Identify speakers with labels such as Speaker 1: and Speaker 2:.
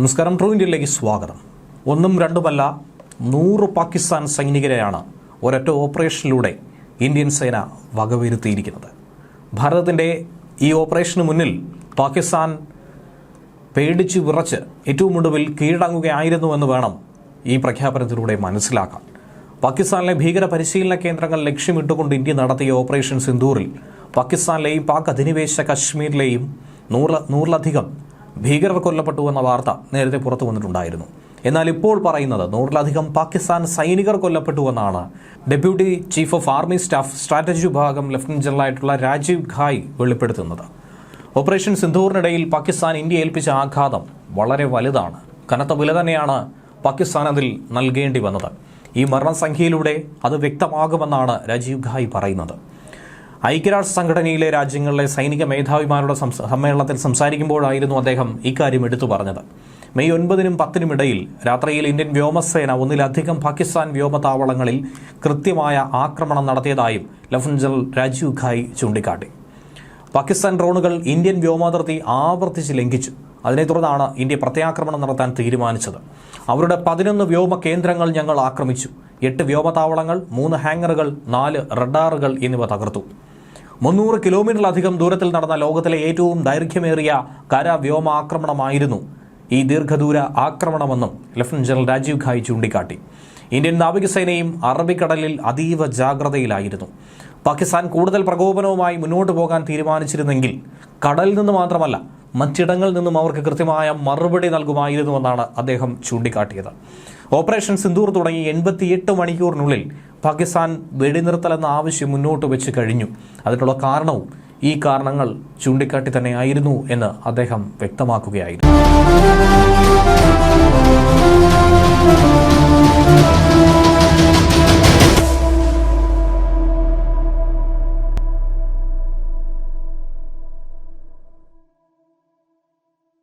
Speaker 1: നമസ്കാരം. ട്രൂ ഇന്ത്യയിലേക്ക് സ്വാഗതം. ഒന്നും രണ്ടുമല്ല നൂറ് പാകിസ്ഥാൻ സൈനികരെയാണ് ഒരൊറ്റ ഓപ്പറേഷനിലൂടെ ഇന്ത്യൻ സേന വകവരുത്തിയിരിക്കുന്നത്. ഭാരതത്തിന്റെ ഈ ഓപ്പറേഷന് മുന്നിൽ പാകിസ്ഥാൻ പേടിച്ച് വിറച്ച് ഏറ്റവും ഒടുവിൽ കീഴടങ്ങുകയായിരുന്നു എന്ന് വേണം ഈ പ്രഖ്യാപനത്തിലൂടെ മനസ്സിലാക്കാൻ. പാകിസ്ഥാനിലെ ഭീകര പരിശീലന കേന്ദ്രങ്ങൾ ലക്ഷ്യമിട്ടുകൊണ്ട് ഇന്ത്യ നടത്തിയ ഓപ്പറേഷൻ സിന്ധൂറിൽ പാകിസ്ഥാനിലെയും പാക് അധിനിവേശ കശ്മീരിലെയും നൂറ് നൂറിലധികം ഭീകരർ കൊല്ലപ്പെട്ടു എന്ന വാർത്ത നേരത്തെ പുറത്തു വന്നിട്ടുണ്ടായിരുന്നു. എന്നാൽ ഇപ്പോൾ പറയുന്നത് നൂറിലധികം പാകിസ്ഥാൻ സൈനികർ കൊല്ലപ്പെട്ടു എന്നാണ്. Deputy chief of army staff strategy വിഭാഗം ലഫ്റ്റനന്റ് ജനറലായിട്ടുള്ള രാജീവ് ഖായ് വെളിപ്പെടുത്തുന്നത്. ഓപ്പറേഷൻ സിന്ധൂറിനിടയിൽ പാകിസ്ഥാൻ ഇന്ത്യ ഏൽപ്പിച്ച ആഘാതം വളരെ വലുതാണ്. കനത്ത വില തന്നെയാണ് പാകിസ്ഥാൻ അതിൽ നൽകേണ്ടി വന്നത്. ഈ മരണസംഖ്യയിലൂടെ അത് വ്യക്തമാകുമെന്നാണ് രാജീവ് ഖായ് പറയുന്നത്. ഐക്യരാഷ്ട്ര സംഘടനയിലെ രാജ്യങ്ങളിലെ സൈനിക മേധാവിമാരുടെ സമ്മേളനത്തിൽ സംസാരിക്കുമ്പോഴായിരുന്നു അദ്ദേഹം ഇക്കാര്യം എടുത്തു പറഞ്ഞത്. മെയ് ഒൻപതിനും പത്തിനും ഇടയിൽ രാത്രിയിൽ ഇന്ത്യൻ വ്യോമസേന ഒന്നിലധികം പാകിസ്ഥാൻ വ്യോമതാവളങ്ങളിൽ കൃത്യമായ ആക്രമണം നടത്തിയതായും ലഫ്റ്റനന്റ് ജനറൽ രാജീവ് ഖായ് ചൂണ്ടിക്കാട്ടി. പാകിസ്ഥാൻ ഡ്രോണുകൾ ഇന്ത്യൻ വ്യോമാതിർത്തി ആവർത്തിച്ച് ലംഘിച്ചു. അതിനെ തുടർന്നാണ് ഇന്ത്യ പ്രത്യാക്രമണം നടത്താൻ തീരുമാനിച്ചത്. അവരുടെ പതിനൊന്ന് വ്യോമ കേന്ദ്രങ്ങൾ ഞങ്ങൾ ആക്രമിച്ചു. എട്ട് വ്യോമതാവളങ്ങൾ മൂന്ന് ഹാങ്ങറുകൾ നാല് റഡാറുകൾ എന്നിവ തകർത്തു. മുന്നൂറ് കിലോമീറ്ററിലധികം ദൂരത്തിൽ നടന്ന ലോകത്തിലെ ഏറ്റവും ദൈർഘ്യമേറിയ കര വ്യോമ ആക്രമണമായിരുന്നു ഈ ദീർഘദൂര ആക്രമണമെന്നും ലഫ്റ്റനന്റ് ജനറൽ രാജീവ് ഖായ് ചൂണ്ടിക്കാട്ടി. ഇന്ത്യൻ നാവികസേനയും അറബിക്കടലിൽ അതീവ ജാഗ്രതയിലായിരുന്നു. പാകിസ്ഥാൻ കൂടുതൽ പ്രകോപനവുമായി മുന്നോട്ട് പോകാൻ തീരുമാനിച്ചിരുന്നെങ്കിൽ കടലിൽ നിന്ന് മാത്രമല്ല മറ്റിടങ്ങളിൽ നിന്നും അവർക്ക് കൃത്യമായ മറുപടി നൽകുമായിരുന്നുവെന്നാണ് അദ്ദേഹം ചൂണ്ടിക്കാട്ടിയത്. ഓപ്പറേഷൻ സിന്ദൂർ തുടങ്ങി എൺപത്തിയെട്ട് മണിക്കൂറിനുള്ളിൽ പാകിസ്ഥാൻ വെടിനിർത്തലെന്ന ആവശ്യം മുന്നോട്ട് വെച്ച് കഴിഞ്ഞു. അതിനുള്ള കാരണവും ഈ കാരണങ്ങൾ ചൂണ്ടിക്കാട്ടി തന്നെയായിരുന്നു എന്ന് അദ്ദേഹം വ്യക്തമാക്കുകയായിരുന്നു.